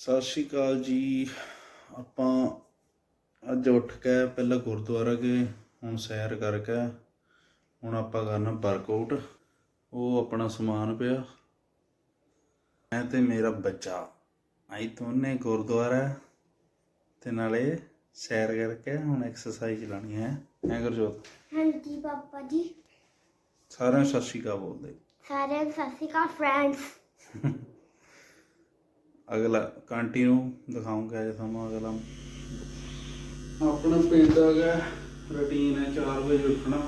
ਸਤਿ ਸ਼੍ਰੀ ਅਕਾਲ ਜੀ। ਆਪਾਂ ਅੱਜ ਉੱਠ ਕੇ ਪਹਿਲਾਂ ਗੁਰਦੁਆਰਾ ਗਏ ਹੁਣ ਸੈਰ ਕਰਕੇ। ਹੁਣ ਆਪਾਂ ਕਰਨਾ ਵਰਕਆਊਟ ਉਹ ਆਪਣਾ ਸਮਾਨ ਪਿਆ। ਮੈਂ ਤੇ ਮੇਰਾ ਬੱਚਾ। ਆਈ ਦੋਨੇ ਗੁਰਦੁਆਰਾ ਤੇ ਨਾਲੇ ਸੈਰ ਕਰਕੇ ਹੁਣ ਐਕਸਰਸਾਈਜ਼ ਲਾਣੀ ਹੈ। ਐ ਗੁਰਜੋਤ? ਹਾਂਜੀ ਪਾਪਾ ਜੀ। ਸਾਰਿਆਂ ਨੂੰ ਸਤਿ ਸ਼੍ਰੀ ਅਕਾਲ ਬੋਲਦੇ। ਸਾਰੇ ਸਤਿ ਸ਼੍ਰੀ ਅਕਾਲ ਫਰੈਂਡਸ ਅਗਲਾ ਕੰਟੀਨਿਊ ਦਿਖਾਉਂਗਾ ਜੇ ਤੁਹਾਨੂੰ ਅਗਲਾ। ਆਪਣਾ ਪਿੰਡ ਆ ਰੁਟੀਨ ਹੈ 4 ਵਜੇ ਉੱਠਣਾ,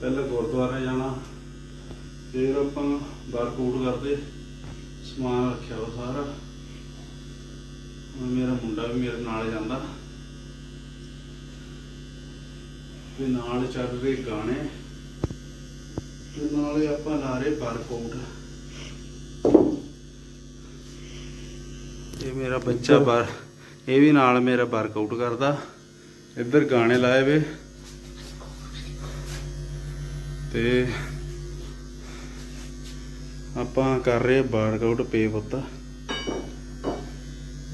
ਪਹਿਲਾਂ ਗੁਰਦੁਆਰੇ ਜਾਣਾ, ਫਿਰ ਆਪਾਂ ਵਰਕਆਊਟ ਕਰਦੇ, ਸਮਾਨ ਰੱਖਿਆ ਉਹ ਸਾਰਾ। ਮੇਰਾ ਮੁੰਡਾ ਵੀ ਮੇਰੇ ਨਾਲ ਜਾਂਦਾ। ਤੇ ਨਾਲ ਚੱਲ ਰਹੇ ਗਾਣੇ। ਤੇ ਨਾਲੇ ਆਪਾਂ ਲਾ ਰਹੇ ਵਰਕਆਊਟ ਇਹ ਮੇਰਾ ਬੱਚਾ ਬਾਰ ਇਹ ਵੀ ਨਾਲ ਮੇਰਾ ਵਰਕਆਊਟ ਕਰਦਾ। ਇੱਧਰ ਗਾਣੇ ਲਾਏ ਵੇ। ਤੇ ਆਪਾਂ ਕਰ ਰਹੇ ਵਰਕਆਊਟ ਪੇ ਪੁੱਤ।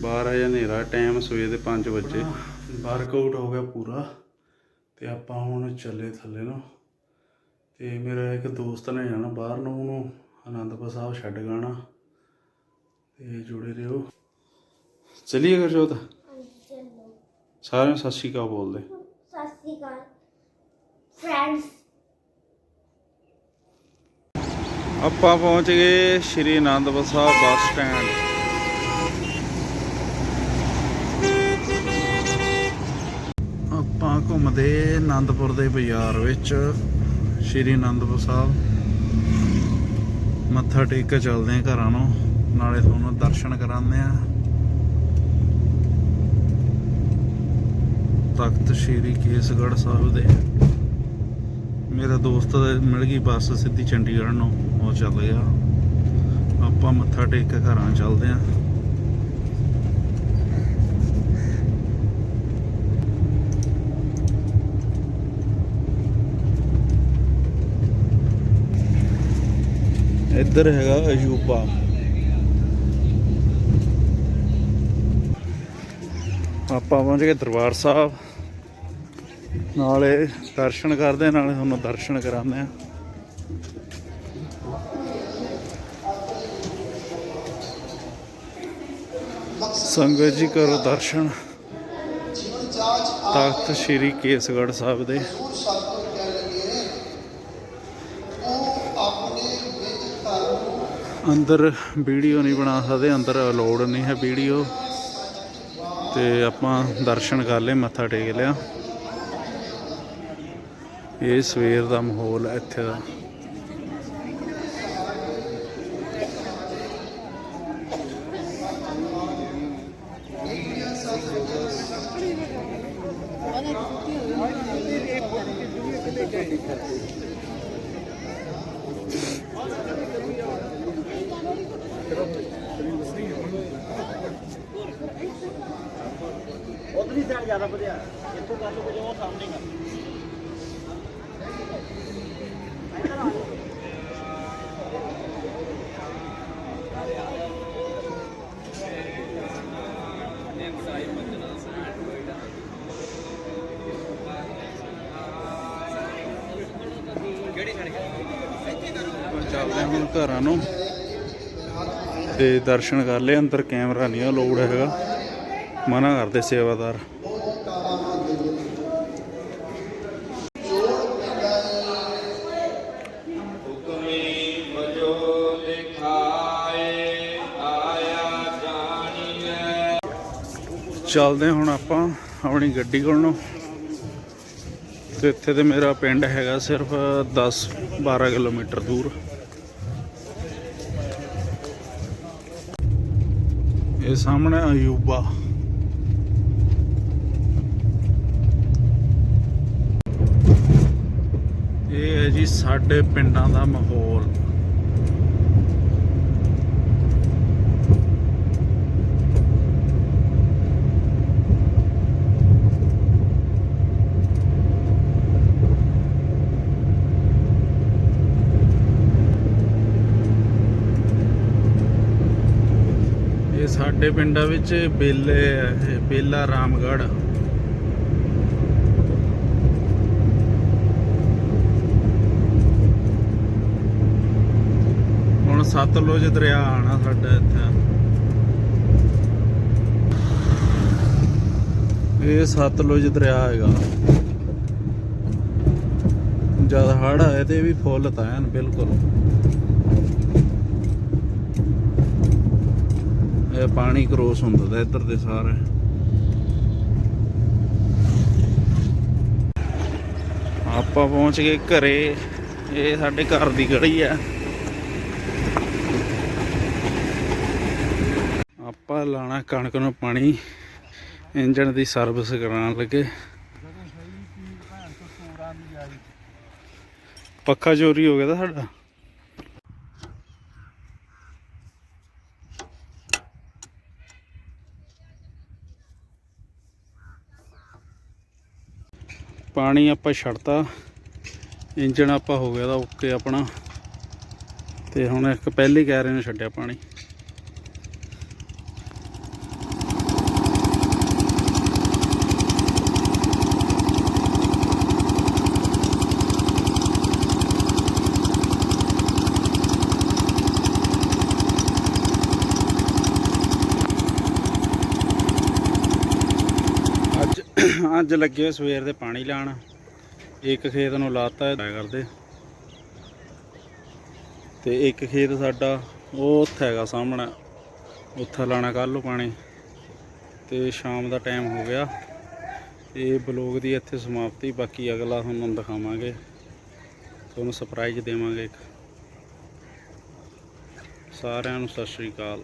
ਬਾਹਰ ਆ ਹਨੇਰਾ ਟਾਈਮ ਸਵੇਰ ਦੇ 5 ਵਜੇ। ਵਰਕਆਊਟ ਹੋ ਗਿਆ ਪੂਰਾ। ਤੇ ਆਪਾਂ ਹੁਣ ਚੱਲੇ ਥੱਲੇ ਨੂੰ। ਤੇ ਮੇਰਾ ਇੱਕ ਦੋਸਤ ਨੇ ਜਾਣਾ ਬਾਹਰ ਨੂੰ, ਉਹਨੂੰ ਆਨੰਦਪੁਰ ਸਾਹਿਬ ਛੱਡ ਗਾਣਾ ਤੇ ਜੁੜੇ ਰਹੋ। ਚਲਿਏ ਗੁਰਜੋਤ ਚਲੋ। ਸਾਰਿਆਂ ਨੂੰ ਸਤਿ ਸ਼੍ਰੀ ਅਕਾਲ ਬੋਲਦੇ। ਸਤਿ ਸ਼੍ਰੀ ਅਕਾਲ। ਫਰੈਂਡਸ ਆਪਾਂ ਪਹੁੰਚ ਗਏ ਸ਼੍ਰੀ ਆਨੰਦਪੁਰ ਸਾਹਿਬ ਬੱਸ ਸਟੈਂਡ। ਆਪਾਂ ਘੁੰਮਦੇ ਆਨੰਦਪੁਰ ਦੇ ਬਾਜ਼ਾਰ ਵਿੱਚ ਸ਼੍ਰੀ ਆਨੰਦਪੁਰ ਸਾਹਿਬ। ਮੱਥਾ ਟੇਕ ਕੇ ਚੱਲਦੇ ਆ ਘਰਾਂ ਨੂੰ ਨਾਲੇ ਤੁਹਾਨੂੰ ਦਰਸ਼ਨ ਕਰਾਉਂਦੇ ਆ ਤਖਤ ਸ਼੍ਰੀ ਕੇਸਗੜ੍ਹ ਸਾਹਿਬ ਦੇ। ਮੇਰਾ ਦੋਸਤ ਮਿਲ ਗਈ ਬੱਸ ਸਿੱਧੀ ਚੰਡੀਗੜ੍ਹ ਨੂੰ, ਉਹ ਚੱਲ ਗਿਆ। ਆਪਾਂ ਮੱਥਾ ਟੇਕ ਕੇ ਘਰਾਂ ਚੱਲਦੇ ਆਂ। ਇੱਧਰ ਹੈਗਾ ਅਯੂਬਾ। ਆਪਾਂ ਪਹੁੰਚ ਗਏ ਦਰਬਾਰ ਸਾਹਿਬ। ਨਾਲੇ ਦਰਸ਼ਨ ਕਰਦੇ, ਨਾਲੇ ਤੁਹਾਨੂੰ ਦਰਸ਼ਨ ਕਰਾਉਂਦੇ ਆ ਸੰਗਤ ਜੀ ਕਰੋ ਦਰਸ਼ਨ। ਤਖਤ ਸ੍ਰੀ ਕੇਸਗੜ੍ਹ ਸਾਹਿਬ ਦੇ। ਅੰਦਰ ਵੀਡੀਓ ਨਹੀਂ ਬਣਾ ਸਕਦੇ, ਅੰਦਰ ਅਲਾਉਡ ਨਹੀਂ ਹੈ ਵੀਡੀਓ। ਤੇ ਆਪਾਂ ਦਰਸ਼ਨ ਕਰ ਲਏ, ਮੱਥਾ ਟੇਕ ਲਿਆ। ਇਹ ਸਵੇਰ ਦਾ ਮਾਹੌਲ ਹੈ ਇੱਥੇ ਦਾ। ਉਧਰਲੀ ਸਾਈਡ ਜ਼ਿਆਦਾ ਵਧੀਆ। ਇੱਥੋਂ ਕਰ ਲਓ ਕੁਝ ਉਹ ਸਾਹਮਣੇ ਕਰ ਚੱਲਦੇ ਹਾਂ ਹੁਣ ਘਰਾਂ ਨੂੰ। ਤੇ ਦਰਸ਼ਨ ਕਰ ਲਏ, ਅੰਦਰ ਕੈਮਰਾ ਨਹੀਂ ਅਲਾਉਡ ਹੈਗਾ। ਮਨਾ ਕਰਦੇ ਸੇਵਾਦਾਰ। ਚੱਲਦੇ ਹਾਂ ਹੁਣ ਆਪਾਂ ਆਪਣੀ ਗੱਡੀ ਕੋਲ ਨੂੰ। ਤੇ ਇੱਥੇ ਤੇ ਮੇਰਾ ਪਿੰਡ ਹੈਗਾ ਸਿਰਫ 10 12 ਕਿਲੋਮੀਟਰ ਦੂਰ। ਇਹ ਸਾਹਮਣੇ ਅਯੂਬਾ। ਇਹ ਹੈ ਜੀ ਸਾਡੇ ਪਿੰਡਾਂ ਦਾ ਮਾਹੌਲ। ਸਾਡੇ ਪਿੰਡਾਂ ਵਿੱਚ ਬੇਲੇ ਆ ਬੇਲਾ ਰਾਮਗੜ੍ਹ। ਹੁਣ ਸਤਲੁਜ ਦਰਿਆ ਆਣਾ ਸਾਡਾ ਇੱਥੇ। ਇਹ ਸਤਲੁਜ ਦਰਿਆ ਹੈਗਾ। ਜਦ ਹੜ ਆਏ ਤੇ ਵੀ ਫੁੱਲ ਤਾਂ ਬਿਲਕੁਲ। ਇਹ ਪਾਣੀ ਕਰੋਸ ਹੁੰਦਾ ਤਾਂ ਇੱਧਰ ਦੇ ਸਾਰੇ। ਆਪਾਂ ਪਹੁੰਚ ਗਏ ਘਰੇ। ਇਹ ਸਾਡੇ ਘਰ ਦੀ ਗਲੀ ਆ। ਆਪਾਂ ਲਾਣਾ ਕਣਕ ਨੂੰ ਪਾਣੀ। ਇੰਜਣ ਦੀ ਸਰਵਿਸ ਕਰਾਉਣ ਲੱਗੇ। ਪੱਖਾ ਚੋਰੀ ਹੋ ਗਿਆ ਤਾਂ ਸਾਡਾ। ਪਾਣੀ ਆਪਾਂ ਛੱਡਤਾ। ਇੰਜਣ ਆਪਾਂ ਹੋ ਗਿਆ ਦਾ ਓਕੇ ਆਪਣਾ। ਤੇ ਹੁਣ ਇੱਕ ਪਹਿਲੀ ਕੈਰੇ ਨੂੰ ਛੱਡਿਆ ਪਾਣੀ ਅੱਜ ਅੱਜ ਲੱਗੇ ਹੋਏ ਸਵੇਰ ਦੇ ਪਾਣੀ ਲਾਣ। ਇੱਕ ਖੇਤ ਨੂੰ ਲਾਤਾ ਹੈ ਕਰਦੇ। ਤੇ ਇੱਕ ਖੇਤ ਸਾਡਾ, ਉਹ ਉੱਥੇ ਹੈਗਾ ਸਾਹਮਣੇ। ਉੱਥੇ ਲਾਣਾ ਕੱਲ੍ਹ ਨੂੰ ਪਾਣੀ। ਤੇ ਸ਼ਾਮ ਦਾ ਟਾਈਮ ਹੋ ਗਿਆ। ਇਹ ਬਲੌਗ ਦੀ ਇੱਥੇ ਸਮਾਪਤੀ, ਬਾਕੀ ਅਗਲਾ ਤੁਹਾਨੂੰ ਦਿਖਾਵਾਂਗੇ। ਤੁਹਾਨੂੰ ਸਰਪ੍ਰਾਈਜ਼ ਦੇਵਾਂਗੇ ਇੱਕ। ਸਾਰਿਆਂ ਨੂੰ ਸਤਿ ਸ਼੍ਰੀ ਅਕਾਲ।